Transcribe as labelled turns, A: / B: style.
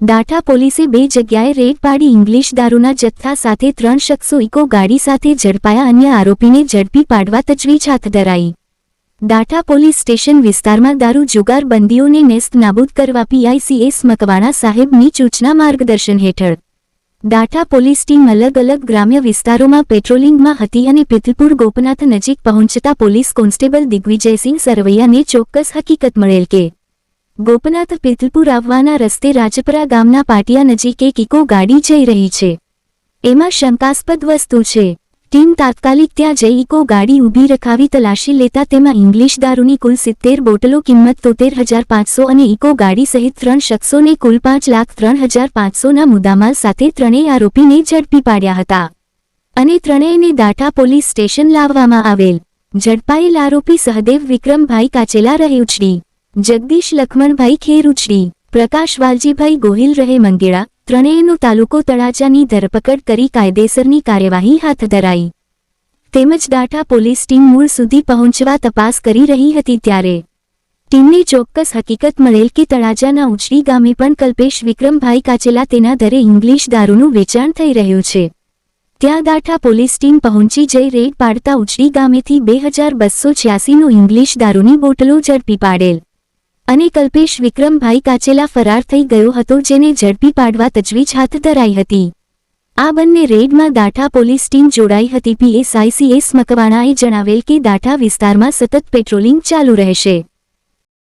A: દાઠા પોલીસે બે જગ્યાએ રેડ પાડી ઇંગ્લિશ દારૂના જથ્થા સાથે ત્રણ શખ્સો ઇકો ગાડી સાથે ઝડપાયા અન્ય આરોપીને ઝડપી પાડવા તજવીજ હાથ ધરાઈ. દાઠા પોલીસ સ્ટેશન વિસ્તારમાં દારૂ જુગાર બંદીઓને નેસ્ત નાબૂદ કરવા પીઆઈસીએસ મકવાણા સાહેબની સૂચના માર્ગદર્શન હેઠળ. દાઠા પોલીસ ટીમ અલગ અલગ ગ્રામ્ય વિસ્તારોમાં પેટ્રોલિંગમાં હતી અને પિથલપુર ગોપનાથ નજીક પહોંચતા પોલીસ કોન્સ્ટેબલ દિગ્વિજયસિંહ સરવૈયાને ચોક્કસ હકીકત મળેલ કે ગોપનાથ પિથલપુર આવવાના રસ્તે રાજપરા ગામના પાટિયા નજીક એક ઇકો ગાડી જઈ રહી છે. એમાં શંકાસ્પદ વસ્તુ છે. ટીમ તાત્કાલિક ત્યાં જઈ ઇકો ગાડી ઊભી રખાવી તલાશી લેતા તેમાં ઇંગ્લિશ દારૂની કુલ સિત્તેર બોટલો કિંમત તોતેર હજાર પાંચસો અને ઇકો ગાડી સહિત ત્રણ શખ્સોને કુલ પાંચ લાખ ત્રણ હજાર પાંચસોના મુદ્દામાલ સાથે ત્રણેય આરોપીને ઝડપી પાડ્યા હતા. અને ત્રણેયને દાઠા પોલીસ સ્ટેશન લાવવામાં આવેલ. ઝડપાયેલ આરોપી સહદેવ વિક્રમભાઈ કાચેલા રહે ઉછડી જગદીશ લખમણભાઈ ખેર ઉછડી પ્રકાશ વાલજીભાઈ ગોહિલ રહે મંગેળા, ત્રણેયનો તાલુકો તળાજાની ધરપકડ કરી કાયદેસરની કાર્યવાહી હાથ ધરાઈ. તેમજ દાઠા પોલીસ ટીમ મૂળ સુધી પહોંચવા તપાસ કરી રહી હતી ત્યારે. ટીમને ચોક્કસ હકીકત મળેલ કે તળાજાના ઉછડી ગામે પણ કલ્પેશ વિક્રમભાઈ કાચેલા તેના દરે ઇંગ્લિશ દારૂનું વેચાણ થઈ રહ્યું છે. ત્યાં દાઠા પોલીસ ટીમ પહોંચી જઈ રેડ પાડતા ઉછડી ગામેથી બે હજાર બસો છ્યાસીનો ઇંગ્લિશ દારૂની બોટલો ઝડપી પાડેલ. અને કલ્પેશ વિક્રમભાઈ કાચેલા ફરાર થઈ ગયો હતો જેને ઝડપી પાડવા તજવીજ હાથ ધરાઈ હતી. આ બંને રેડમાં દાઠા પોલીસ ટીમ જોડાઈ હતી. પીએસઆઈસીએસ મકવાણાએ જણાવેલ કે દાઠા વિસ્તારમાં સતત પેટ્રોલિંગ ચાલુ રહેશે.